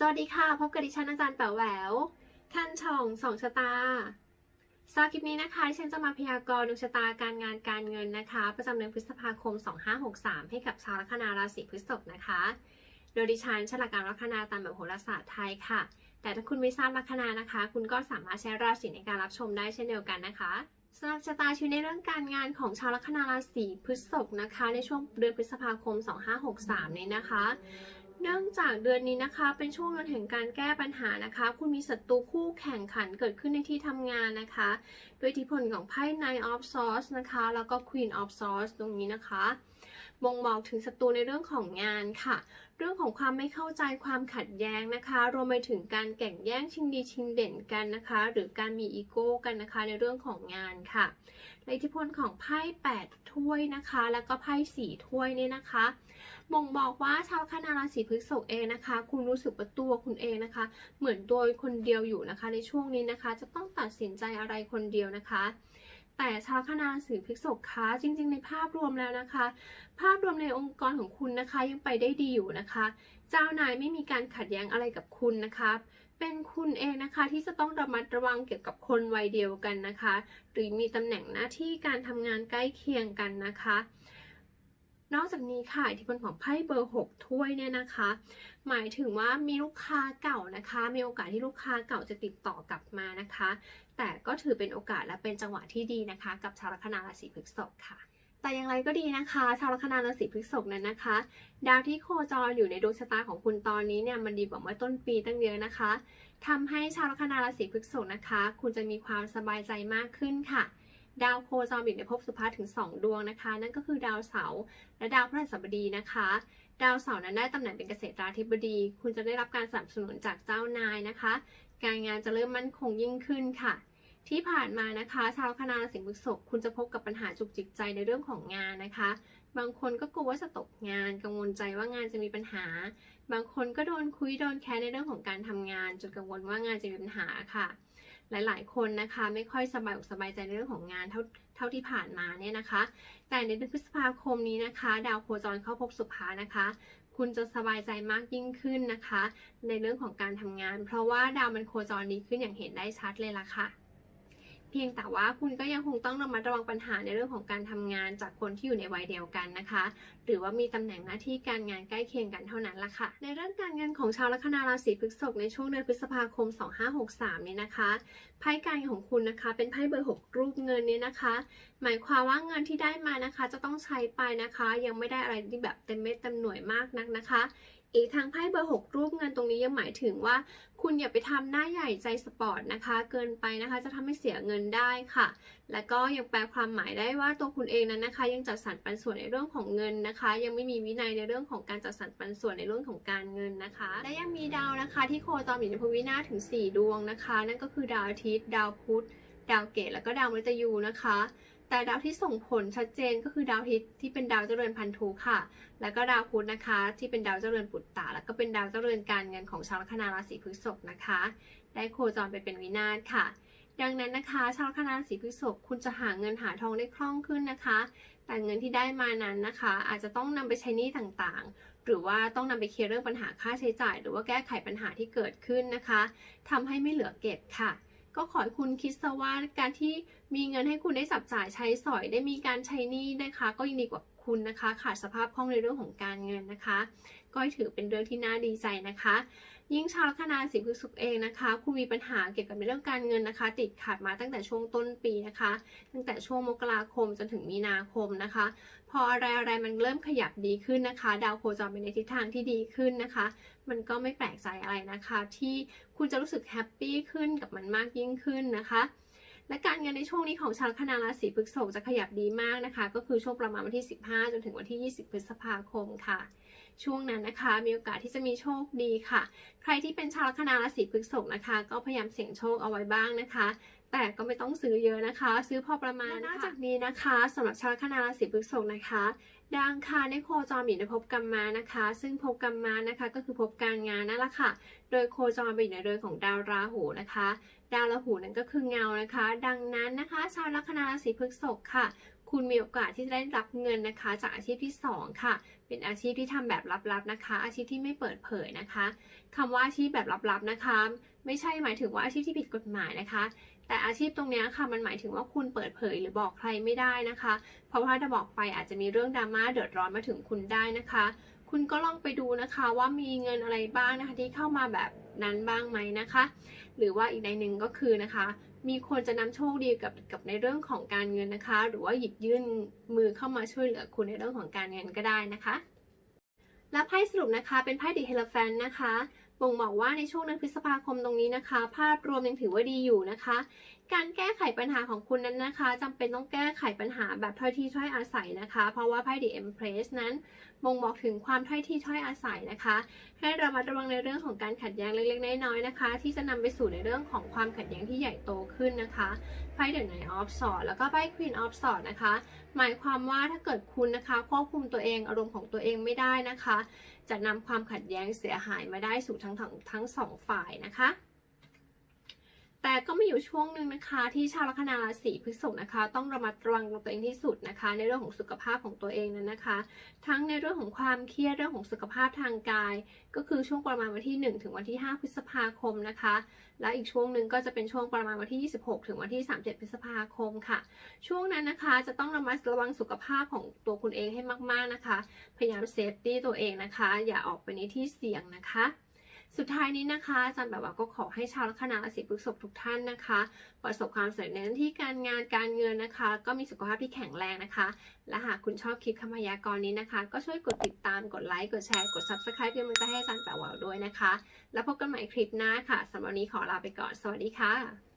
สวัสดีค่ะ พบกับดิฉันอาจารย์แป๋วแหววขั้นช่องสองชะตาสำหรับคลิปนี้นะคะดิฉันจะมาพยากรณ์ดวงชะตาการงานการเงินนะคะ ประจำเดือนพฤษภาคม 2563 ให้กับชาวลัคนาราศีพฤษภนะคะ โดยดิฉันใช้หลักการลัคนาตามแบบโหราศาสตร์ไทยค่ะ แต่ถ้าคุณไม่ทราบลัคนานะคะ คุณก็สามารถใช้ราศีในการรับชมได้เช่นเดียวกันนะคะสำหรับชะตาชีวิตในเรื่องการงานของชาวลัคนาราศีพฤษภนะคะ ในช่วงเดือนพฤษภาคม 2563 นี้นะคะ เนื่องจากเดือนนี้นะคะ เป็นช่วงเดือนแห่งการแก้ปัญหานะคะ คุณมีศัตรูคู่แข่งขันเกิดขึ้นในที่ทำงานนะคะ ด้วยทิพลของไพ่ Nine of Swords นะคะ แล้วก็ Queen of Swords ตรงนี้นะคะบ่งบอกถึงศัตรูในเรื่องของงานค่ะ เรื่องของความไม่เข้าใจความขัดแย้งนะคะ รวมไปถึงการแข่งแย่งชิงดีชิงเด่นกันนะคะ หรือการมีอีโก้กันนะคะในเรื่องของงานค่ะและอิทธิพลของไพ่8ถ้วยนะคะ แล้วก็ไพ่4ถ้วยเนี่ยนะคะบ่งบอกว่าชาวคณาราศีพฤษภเองนะคะ คุณรู้สึกว่าตัวคุณเองนะคะ เหมือนตัวคนเดียวอยู่นะคะ ในช่วงนี้นะคะ จะต้องตัดสินใจอะไรคนเดียวนะคะแต่ชาวคณาราศีพฤษภคะจริง ๆ ในภาพรวมแล้วนะคะ ภาพรวมในองค์กรของคุณนะคะยังไปได้ดีอยู่นะคะ เจ้านายไม่มีการขัดแย้งอะไรกับคุณนะคะเป็นคุณเองนะคะที่จะต้องระมัดระวังเกี่ยวกับคนวัยเดียวกันนะคะ หรือมีตำแหน่งหน้าที่การทำงานใกล้เคียงกันนะคะ นอกจากนี้ค่ะอิทธิพลของไพ่เบอร์ 6 ถ้วยเนี่ยนะคะ หมายถึงว่ามีลูกค้าเก่านะคะ มีโอกาสที่ลูกค้าเก่าจะติดต่อกลับมานะคะ แต่ก็ถือเป็นโอกาสและเป็นจังหวะที่ดีนะคะ กับชาวลัคนาราศีพฤษภค่ะแต่อย่างไรก็ดีนะคะ ชาวลัคนาราศีพฤษภนั้นนะคะ ดาวที่โคจรอยู่ในดวงชะตาของคุณตอนนี้เนี่ยมันดีกว่าเมื่อต้นปีตั้งเยอะนะคะทำให้ชาวลัคนาราศีพฤษภนะคะ คุณจะมีความสบายใจมากขึ้นค่ะ ดาวโคจรอยู่ในภพสุภาถึง 2 ดวงนะคะ นั่นก็คือดาวเสาร์และดาวพฤหัสบดีนะคะ ดาวเสาร์นั้นได้ตำแหน่งเป็นเกษตราธิบดี คุณจะได้รับการสนับสนุนจากเจ้านายนะคะ การงานจะเริ่มมั่นคงยิ่งขึ้นค่ะ ที่ผ่านมานะคะ ชาวคณะราศีพฤษภคุณจะพบกับปัญหาจุกจิกใจในเรื่องของงานนะคะ บางคนก็กลัวว่าจะตกงาน กังวลใจว่างานจะมีปัญหา บางคนก็โดนคุยโดนแค้นในเรื่องของการทำงานจนกังวลว่างานจะมีปัญหาค่ะ หลาย ๆ คนนะคะ ไม่ค่อยสบายอกสบายใจในเรื่องของงานเท่าเท่าที่ผ่านมาเนี่ยนะคะ แต่ในเดือนพฤษภาคมนี้นะคะ ดาวโคจรเข้าพบสุภานะคะ คุณจะสบายใจมากยิ่งขึ้นนะคะ ในเรื่องของการทำงาน เพราะว่าดาวมันโคจรดีขึ้นอย่างเห็นได้ชัดเลยล่ะค่ะ เพียงแต่ว่าคุณก็ยังคงต้องระมัดระวังปัญหาในเรื่องของการทำงานจากคนที่อยู่ในวัยเดียวกันนะคะ หรือว่ามีตำแหน่งหน้าที่การงานใกล้เคียงกันเท่านั้นละค่ะ ในเรื่องการเงินของชาวลัคนาราศีพฤษภในช่วงเดือนพฤษภาคม 2563 นี้นะคะไพ่การเงินของคุณนะคะเป็นไพ่เบอร์ 6 รูปเงินนี้นะคะ หมายความว่าเงินที่ได้มานะคะ จะต้องใช้ไปนะคะ ยังไม่ได้อะไรที่แบบเต็มเม็ดเต็มหน่วยมากนักนะคะ อีกทางไพ่เบอร์ 6 รูปเงิน รงนี้ยังหมายถึงว่าคุณอย่าไปทำหน้าใหญ่ใจสปอร์ตนะคะ เกินไปนะคะจะทำให้เสียเงินได้ค่ะ และก็ยังแปลความหมายได้ว่าตัวคุณเองนั้นนะคะ ยังจัดสรรปันส่วนในเรื่องของเงินนะคะ ยังไม่มีวินัยในเรื่องของการจัดสรรปันส่วนในเรื่องของการเงินนะคะ และยังมีดาวนะคะ ที่โคจรอยู่ในภพวินาศถึง 4 ดวงนะคะ นั่นก็คือดาวอาทิตย์ ดาวพุธ ดาวเกตแล้วก็ดาวมฤตยูนะคะ แต่ดาวที่ส่งผลชัดเจนก็คือดาวอาทิตย์ที่เป็นดาวเจริญพันธุค่ะ แล้วก็ดาวพุธนะคะ ที่เป็นดาวเจริญปุตตะแล้วก็เป็นดาวเจริญการเงินของชาวลัคนาราศีพฤษภนะคะ ได้โคจรไปเป็นวินาศค่ะ ดังนั้นนะคะ ชาวลัคนาราศีพฤษภคุณจะหาเงินหาทองได้คล่องขึ้นนะคะ แต่เงินที่ได้มานั้นนะคะ อาจจะต้องนำไปใช้หนี้ต่างๆ หรือว่าต้องนำไปเคลียร์เรื่องปัญหาค่าใช้จ่าย หรือว่าแก้ไขปัญหาที่เกิดขึ้นนะคะทำให้ไม่เหลือเก็บค่ะ ก็ขอให้คุณคิดซะว่าการที่มีเงินให้คุณได้จับจ่ายใช้สอยได้มีการใช้นี่นะคะ ก็ยังดีกว่าคุณนะคะ ขาดสภาพคล่องในเรื่องของการเงินนะคะ ก็ถือเป็นเรื่องที่น่าดีใจนะคะ ยิ่งชาวคณาราศีพฤษภเองนะคะคุณมีปัญหาเกี่ยวกับในเรื่องการเงินนะคะ ติดขัดมาตั้งแต่ช่วงต้นปีนะคะ ตั้งแต่ช่วงมกราคมจนถึงมีนาคมนะคะ พออะไรอะไรมันเริ่มขยับดีขึ้นนะคะ ดาวโคจรไปในทิศทางที่ดีขึ้นนะคะ มันก็ไม่แปลกใจอะไรนะคะ ที่คุณจะรู้สึกแฮปปี้ขึ้นกับมันมากยิ่งขึ้นนะคะ และการเงินในช่วงนี้ของชาวคณาราศีพฤษภจะขยับดีมากนะคะ ก็คือช่วงประมาณวันที่ 15 จนถึงวันที่ 20 พฤษภาคมค่ะ ช่วงนั้นนะคะ มีโอกาสที่จะมีโชคดีค่ะ ใครที่เป็นชาวคณาราศีพฤษภนะคะ ก็พยายามเสี่ยงโชคเอาไว้บ้างนะคะ แต่ก็ไม่ต้องซื้อเยอะนะคะ ซื้อพอประมาณนอกจากนี้นะคะสำหรับชาวลัคนาราศีพฤษภนะคะดาวอังคารในโคจรอยู่ในภพกรรมานะคะ ซึ่งภพกรรมานะคะก็คือภพการงานนั่นแหละค่ะ โดยโคจรไปอยู่ในเรือนของดาวราหูนะคะ ดาวราหูนั้นก็คือเงานะคะ ดังนั้นนะคะ ชาวลัคนาราศีพฤษภค่ะ คุณมีโอกาสที่จะได้รับเงินนะคะ จากอาชีพที่สองค่ะ เป็นอาชีพที่ทำแบบลับๆนะคะ อาชีพที่ไม่เปิดเผยนะคะคำว่าอาชีพแบบลับๆนะคะ ไม่ใช่หมายถึงว่าอาชีพที่ผิดกฎหมายนะคะ แต่อาชีพตรงนี้ค่ะมันหมายถึงว่าคุณเปิดเผยหรือบอกใครไม่ได้นะคะ เพราะว่าถ้าบอกไปอาจจะมีเรื่องดราม่าเดือดร้อนมาถึงคุณได้นะคะ คุณก็ลองไปดูนะคะว่ามีเงินอะไรบ้างนะคะที่เข้ามาแบบนั้นบ้างไหมนะคะ หรือว่าอีกในหนึ่งก็คือนะคะ มีคนจะนำโชคดีกับกับในเรื่องของการเงินนะคะ หรือว่าหยิบยื่นมือเข้ามาช่วยเหลือคุณในเรื่องของการเงินก็ได้นะคะ และไพ่สรุปนะคะเป็นไพ่ดิเฮลแฟนนะคะ บ่งบอกว่าในช่วงเดือนพฤษภาคมตรงนี้นะคะ ภาพรวมยังถือว่าดีอยู่นะคะ การแก้ไขปัญหาของคุณนั้นนะคะจำเป็นต้องแก้ไขปัญหาแบบถ้อยทีถ้อยอาศัยนะคะ เพราะว่าไพ่ The Empress นั้นบ่งบอกถึงความถ้อยทีถ้อยอาศัยนะคะ ให้ระมัดระวังในเรื่องของการขัดแย้งเล็กๆน้อยๆนะคะ ที่จะนำไปสู่ในเรื่องของความขัดแย้งที่ใหญ่โตขึ้นนะคะไพ่ The Knight of Swords แล้วก็ไพ่ Queen of Swords นะคะ หมายความว่าถ้าเกิดคุณนะคะควบคุมตัวเองอารมณ์ของตัวเองไม่ได้นะคะ จะนำความขัดแย้งเสียหายมาได้สู่ทั้งทั้งทั้งสองฝ่ายนะคะ แต่ก็มีอยู่ช่วงหนึ่งนะคะ ที่ชาวลัคนาราศีพฤษภนะคะ ต้องระมัดระวังตัวเองที่สุดนะคะ ในเรื่องของสุขภาพของตัวเองนั้นนะคะ ทั้งในเรื่องของความเครียดเรื่องของสุขภาพทางกาย ก็คือช่วงประมาณวันที่ 1 ถึงวันที่ 5 พฤษภาคมนะคะ และอีกช่วงหนึ่งก็จะเป็นช่วงประมาณวันที่ 26 ถึงวันที่ 37 พฤษภาคมค่ะ ช่วงนั้นนะคะจะต้องระมัดระวังสุขภาพของตัวคุณเองให้มาก ๆนะคะ พยายามเซฟตี้ตัวเองนะคะ อย่าออกไปในที่เสี่ยงนะคะ สุดท้ายนี้นะคะอาจารย์แบบว่าก็ขอให้ชาวลัคนาราศีพฤษภทุกท่านนะคะ ประสบความสำเร็จในหน้าที่การงานการเงินนะคะ ก็มีสุขภาพที่แข็งแรงนะคะ และหากคุณชอบคลิปคำพยากรณ์นี้นะคะ ก็ช่วยกดติดตามกดไลค์กดแชร์กด subscribe เพื่อมันจะให้อาจารย์แบบว่าด้วยนะคะ แล้วพบกันใหม่คลิปหน้าค่ะสำหรับวันนี้ขอลาไปก่อนสวัสดีค่ะ